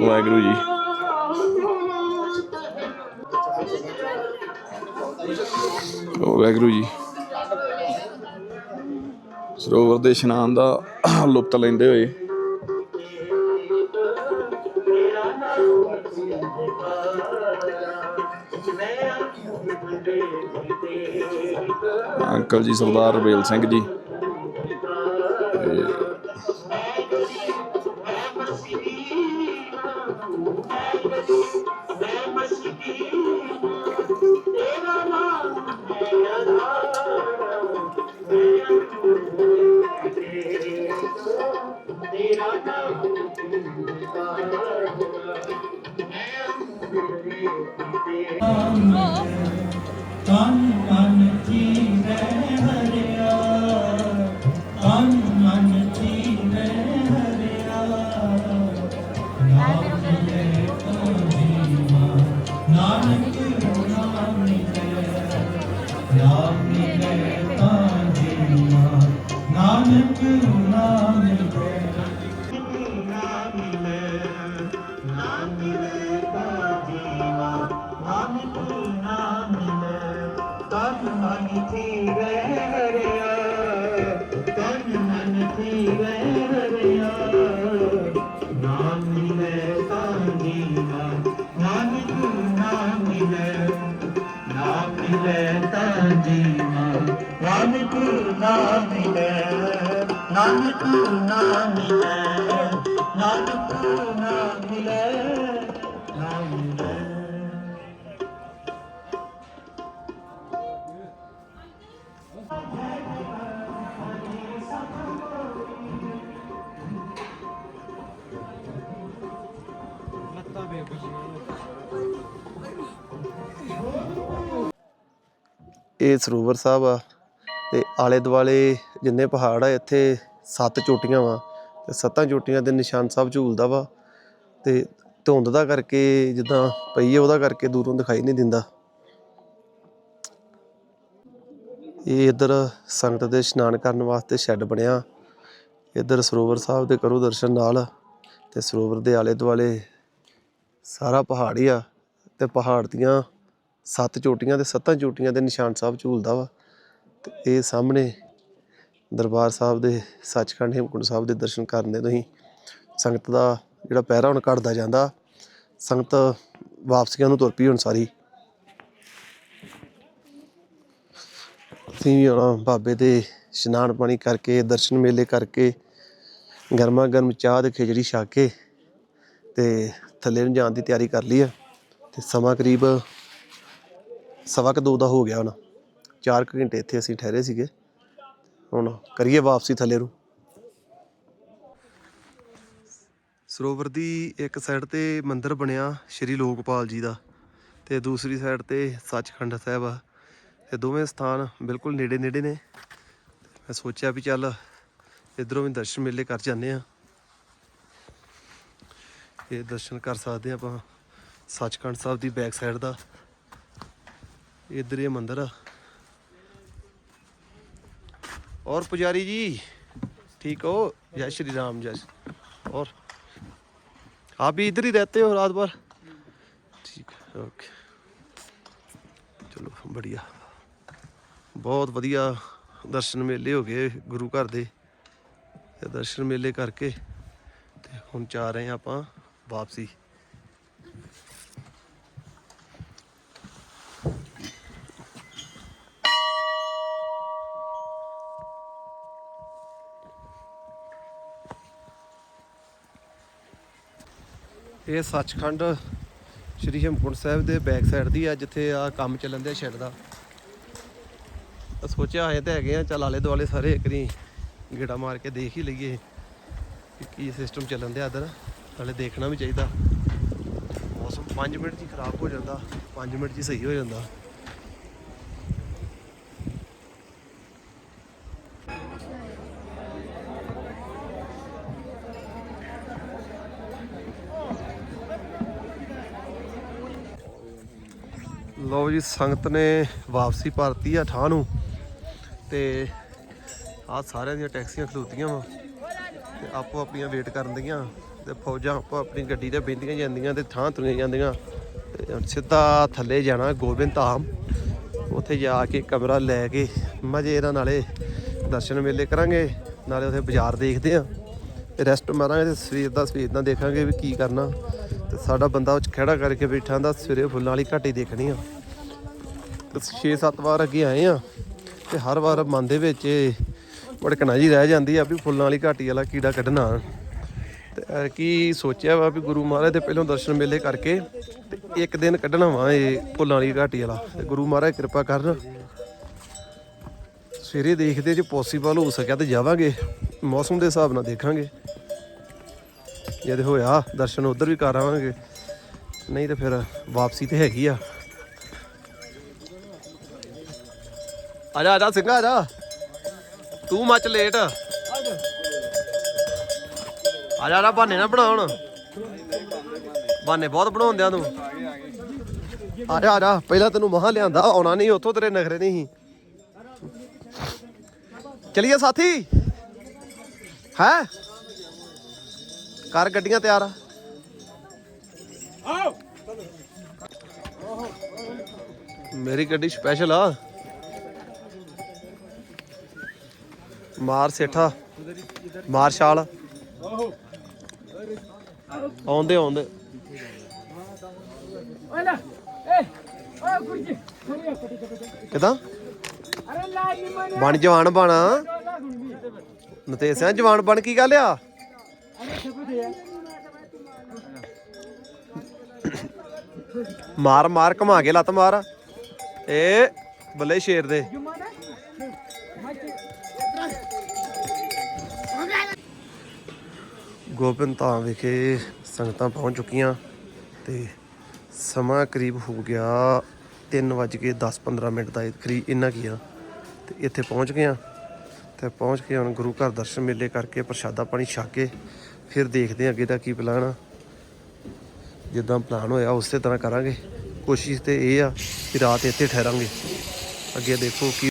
ਵਾਹਿਗੁਰੂ ਜੀ ਵਾਹਿਗੁਰੂ ਜੀ ਸਰੋਵਰ ਦੇ ਇਸ਼ਨਾਨ ਦਾ ਲੁਪਤ ਲੈਂਦੇ ਹੋਏ ਅੰਕਲ ਜੀ ਸਰਦਾਰ ਰਵੇਲ ਸਿੰਘ ਜੀ ਤਨ ਮਨ ਜੀਵੈ ਹਰਿਆ, ਤਨ ਮਨ ਜੀਵੈ ਹਰਿਆ। ਨਾਮ ਮਿਲੇ ਤੋ ਨਾਨਕ ਨਾਮ ਮਿਲੇ ਨਾਮ ਮਿਲੇ ਤਾਂ ਨਾਨਕ ਮਨ ਜੀਵੈ ਹਰਿਆ ਤਨ ਮਨ ਜੀਵੈ ਹਰਿਆ ਨਾਮ ਮਿਲੇ ਤਾਂ ਜੀਵਾ ਨਾਨਕ ਨਾਮ ਮਿਲੇ ਨਾਮ ਮਿਲੇ ਤਾਂ ਜੀਵਾ ਨਾਨਕ ਨਾਮ ਮਿਲੇ ਨਾਨਕ ਨਾਮ ਮਿਲੇ ਇਹ ਸਰੋਵਰ ਸਾਹਿਬ ਆ ਤੇ ਆਲੇ ਦੁਆਲੇ ਜਿੰਨੇ ਪਹਾੜ ਆ, ਇੱਥੇ ਸੱਤ ਚੋਟੀਆਂ ਵਾ ਤੇ ਸੱਤਾਂ ਚੋਟੀਆਂ ਦੇ ਨਿਸ਼ਾਨ ਸਾਹਿਬ ਝੂਲਦਾ ਵਾ ਤੇ ਧੁੰਦ ਦਾ ਕਰਕੇ ਜਿੱਦਾਂ ਪਈ ਹੈ ਉਹਦਾ ਕਰਕੇ ਦੂਰੋਂ ਦਿਖਾਈ ਨਹੀਂ ਦਿੰਦਾ। ਇਹ ਇੱਧਰ ਸੰਗਤ ਦੇ ਇਸ਼ਨਾਨ ਕਰਨ ਵਾਸਤੇ ਸ਼ੈੱਡ ਬਣਿਆ। ਇੱਧਰ ਸਰੋਵਰ ਸਾਹਿਬ ਦੇ ਕਰੋ ਦਰਸ਼ਨ ਨਾਲ ਤੇ ਸਰੋਵਰ ਦੇ ਆਲੇ ਦੁਆਲੇ ਸਾਰਾ ਪਹਾੜ ਹੀ ਆ ਤੇ ਪਹਾੜ ਦੀਆਂ ਸੱਤ ਚੋਟੀਆਂ ਤੇ ਸੱਤਾਂ ਚੋਟੀਆਂ ਦੇ ਨਿਸ਼ਾਨ ਸਾਹਿਬ ਝੂਲਦਾ ਵਾ। ਤੇ ਇਹ ਸਾਹਮਣੇ ਦਰਬਾਰ ਸਾਹਿਬ ਦੇ ਸੱਚਖੰਡ ਹੇਮਕੁੰਟ ਸਾਹਿਬ ਦੇ ਦਰਸ਼ਨ ਕਰਨ ਦੇ ਤੁਸੀਂ ਸੰਗਤ ਦਾ ਜਿਹੜਾ ਪਹਿਰਾ ਹੁਣ ਘਟਦਾ ਜਾਂਦਾ, ਸੰਗਤ ਵਾਪਸੀਆਂ ਨੂੰ ਤੁਰ ਪਈ ਹੁਣ ਸਾਰੀ। ਅਸੀਂ ਵੀ ਹੁਣ ਬਾਬੇ ਦੇ ਇਸ਼ਨਾਨ ਪਾਣੀ ਕਰਕੇ, ਦਰਸ਼ਨ ਮੇਲੇ ਕਰਕੇ ਗਰਮਾ ਗਰਮ ਚਾਹ ਤੇ ਖਿਚੜੀ ਛਕ ਕੇ ਤੇ ਥੱਲੇ ਨੂੰ ਜਾਣ ਦੀ ਤਿਆਰੀ ਕਰ ਲਈ ਆ। ਤੇ ਸਮਾਂ ਕਰੀਬ ਸਵਾ ਕੁ ਦੋ ਦਾ ਹੋ ਗਿਆ ਹੁਣ। 4 ਘੰਟੇ ਇੱਥੇ ਅਸੀਂ ਠਹਿਰੇ ਸੀਗੇ। ਹੁਣ ਕਰੀਏ ਵਾਪਸੀ ਥੱਲੇ ਨੂੰ। ਸਰੋਵਰ ਦੀ ਇੱਕ ਸਾਈਡ ਤੇ ਮੰਦਿਰ ਬਣਿਆ ਸ਼੍ਰੀ ਲੋਕਪਾਲ ਜੀ ਦਾ ਤੇ ਦੂਸਰੀ ਸਾਈਡ ਤੇ ਸੱਚਖੰਡ ਸਾਹਿਬ ਆ। ਤੇ ਦੋਵੇਂ ਸਥਾਨ ਬਿਲਕੁਲ ਨੇੜੇ ਨੇੜੇ ਨੇ। ਮੈਂ ਸੋਚਿਆ ਵੀ ਚੱਲ ਇਧਰੋਂ ਵੀ ਦਰਸ਼ਨ ਮੇਲੇ ਕਰ ਜਾਂਦੇ ਆ ਇਹ ਦਰਸ਼ਨ ਕਰ ਸਕਦੇ ਹਾਂ ਆਪਾਂ ਸੱਚਖੰਡ ਸਾਹਿਬ ਦੀ ਬੈਕ ਸਾਈਡ ਦਾ ਇੱਧਰ ਇਹ ਮੰਦਿਰ ਆ और पुजारी जी ठीक हो जय श्री राम जय और आप भी इधर ही रहते हो रात भर ठीक है ओके ਚਲੋ ਬੜੀਆ ਬਹੁਤ ਵਧੀਆ ਦਰਸ਼ਨ ਮੇਲੇ ਹੋ ਗਏ ਗੁਰੂ ਘਰ ਦੇ ਤੇ ਦਰਸ਼ਨ ਮੇਲੇ ਕਰਕੇ ਤੇ ਹੁਣ ਜਾ ਰਹੇ ਹਾਂ ਆਪਾਂ ਵਾਪਸੀ। ਇਹ ਸੱਚਖੰਡ ਸ਼੍ਰੀ ਹੇਮਕੁੰਟ ਸਾਹਿਬ ਦੇ ਬੈਕ ਸਾਈਡ ਦੀ ਆ, ਜਿੱਥੇ ਆ ਕੰਮ ਚੱਲਣ ਦਿਆ ਸ਼ੈੱਡ ਦਾ। ਸੋਚਿਆ ਆਏ ਤਾਂ ਹੈਗੇ ਆ, ਚੱਲ ਆਲੇ ਦੁਆਲੇ ਸਾਰੇ ਇੱਕ ਨਹੀਂ ਗੇੜਾ ਮਾਰ ਕੇ ਦੇਖ ਹੀ ਲਈਏ ਕਿ ਕੀ ਸਿਸਟਮ ਚੱਲਣ ਦਿਆ ਇੱਧਰ। ਨਾਲੇ ਦੇਖਣਾ ਵੀ ਚਾਹੀਦਾ। ਮੌਸਮ 5 ਮਿੰਟ 'ਚ ਹੀ ਖਰਾਬ ਹੋ ਜਾਂਦਾ 5 ਮਿੰਟ 'ਚ ਹੀ ਸਹੀ ਹੋ ਜਾਂਦਾ। ਲਓ ਜੀ, ਸੰਗਤ ਨੇ ਵਾਪਸੀ ਭਰਤੀ ਆ ਠਾਹ ਨੂੰ। ਤੇ ਆ ਸਾਰਿਆਂ ਦੀਆਂ ਟੈਕਸੀਆਂ ਖਲੋਤੀਆਂ ਵਾ। ਤੇ ਆਪੋ ਆਪਣੀਆਂ ਵੇਟ ਕਰਨ ਦੀਆਂ ਤੇ ਫੌਜਾਂ ਆਪੋ ਆਪਣੀ ਗੱਡੀ ਤੇ ਬਹਿੰਦੀਆਂ ਜਾਂਦੀਆਂ ਤੇ ਥਾਂ ਤੁਰੀਆਂ ਜਾਂਦੀਆਂ। ਤੇ ਸਿੱਧਾ ਥੱਲੇ ਜਾਣਾ ਗੋਬਿੰਦ ਧਾਮ। ਉੱਥੇ ਜਾ ਕੇ ਕਮਰਾ ਲੈ ਕੇ ਮਜੇ ਇਹਨਾਂ ਨਾਲੇ ਦਰਸ਼ਨ ਮੇਲੇ ਕਰਾਂਗੇ, ਨਾਲੇ ਉੱਥੇ ਬਾਜ਼ਾਰ ਦੇਖਦੇ ਆ ਤੇ ਰੈਸਟ ਮਾਰਾਂਗੇ ਤੇ ਸਵੇਰ ਦਾ ਸਵੇਰ ਦਾ ਦੇਖਾਂਗੇ ਵੀ ਕੀ ਕਰਨਾ। ਤੇ ਸਾਡਾ ਬੰਦਾ ਉਹ ਖੜਾ ਕਰਕੇ ਬੈਠਾ ਦਾ ਸਵੇਰੇ ਫੁੱਲਾਂ ਵਾਲੀ ਘਾਟੀ ਦੇਖਣੀ ਆ। ਤੇ 6-7 ਵਾਰ ਅੱਗੇ ਆਏ ਆ ਤੇ ਹਰ ਵਾਰ ਮਨ ਦੇ ਵਿੱਚ ਭੜਕਣਾ ਜੀ ਰਹਿ ਜਾਂਦੀ ਆ ਵੀ ਫੁੱਲਾਂ ਵਾਲੀ ਘਾਟੀ ਵਾਲਾ ਕੀੜਾ ਕੱਢਣਾ। ਤੇ ਕੀ ਸੋਚਿਆ ਵਾ ਵੀ ਗੁਰੂ ਮਹਾਰਾਜ ਦੇ ਪਹਿਲੋਂ ਦਰਸ਼ਨ ਮੇਲੇ ਕਰਕੇ ਤੇ ਇੱਕ ਦਿਨ ਕੱਢਣਾ ਵਾ ਇਹ ਭੁੱਲਾਂ ਵਾਲੀ ਘਾਟੀ ਵਾਲਾ। ਤੇ ਗੁਰੂ ਮਹਾਰਾਜ ਕਿਰਪਾ ਕਰਨ। ਸਵੇਰੇ ਦੇਖਦੇ ਜੇ ਪੋਸੀਬਲ ਹੋ ਸਕਿਆ ਤੇ ਜਾਵਾਂਗੇ। ਮੌਸਮ ਦੇ ਹਿਸਾਬ ਨਾਲ ਦੇਖਾਂਗੇ। ਜੇ ਹੋਇਆ, ਦਰਸ਼ਨ ਉਧਰ ਵੀ ਕਰ ਆਵਾਂਗੇ। ਨਹੀਂ ਤੇ ਫਿਰ ਵਾਪਸੀ ਤੇ ਹੈਗੀ ਆ। ਆ ਜਾ ਆ ਜਾ, ਸਿੰਘਾ, ਆ ਜਾ। ਤੂੰ ਮੱਚ ਲੇਟ ਆ ਜਾ ਆ ਜਾ, ਬਹਾਨੇ ਨਾ ਬਣਾਉਣ। ਬਹਾਨੇ ਬਹੁਤ ਬਣਾਉਂਦਿਆਂ ਤੂੰ। ਆ ਜਾ ਆ ਜਾ, ਪਹਿਲਾਂ ਤੈਨੂੰ ਮਹਾ ਲਿਆਂਦਾ, ਆਉਣਾ ਨਹੀਂ, ਉੱਥੋਂ ਤੇਰੇ ਨਖਰੇ ਨਹੀਂ ਸੀ। ਚਲਿਏ ਸਾਥੀ। ਹੈ? ਕਰ ਗੱਡੀਆਂ ਤਿਆਰ। ਆ ਮੇਰੀ ਗੱਡੀ ਸਪੈਸ਼ਲ ਆ। ਮਾਰ ਸੇਠਾ, ਮਾਰ ਛਾਲ। ਆਉਂਦੇ ਆਉਂਦੇ eh, oh. ਕਿਦਾਂ. ਬਣ ਜਵਾਨ ਬਣ. ਨਤੇਸਿਆ ਜਵਾਨ ਬਣ ਕੀ ਗੱਲ ਆ. ਮਾਰ ਮਾਰ ਘਮਾ ਕੇ ਲੱਤ ਮਾਰ ਏ ਬੱਲੇ ਸ਼ੇਰ ਦੇ ਗੋਬਿੰਦ ਧਾਮ ਵਿਖੇ ਸੰਗਤਾਂ ਪਹੁੰਚ ਚੁੱਕੀਆਂ ਤੇ ਸਮਾਂ ਕਰੀਬ ਹੋ ਗਿਆ 3:10-15 ਮਿੰਟ ਦਾ ਕਰੀਬ ਇੰਨਾ ਕੀ ਆ। ਤੇ ਇੱਥੇ ਪਹੁੰਚ ਗਏ ਆ। ਤੇ ਪਹੁੰਚ ਕੇ ਹੁਣ ਗੁਰੂ ਘਰ ਦਰਸ਼ਨ ਮੇਲੇ ਕਰਕੇ ਪ੍ਰਸ਼ਾਦਾ ਪਾਣੀ ਛਕ ਕੇ ਫਿਰ ਦੇਖਦੇ ਆ ਅੱਗੇ ਦਾ ਕੀ ਪਲਾਨ ਆ। ਜਿੱਦਾਂ ਪਲਾਨ ਹੋਇਆ ਉਸੇ ਤਰ੍ਹਾਂ ਕਰਾਂਗੇ। ਕੋਸ਼ਿਸ਼ ਤੇ ਇਹ ਆ ਕਿ ਰਾਤ ਇੱਥੇ ਠਹਿਰਾਂਗੇ। ਅੱਗੇ ਦੇਖੋ ਕੀ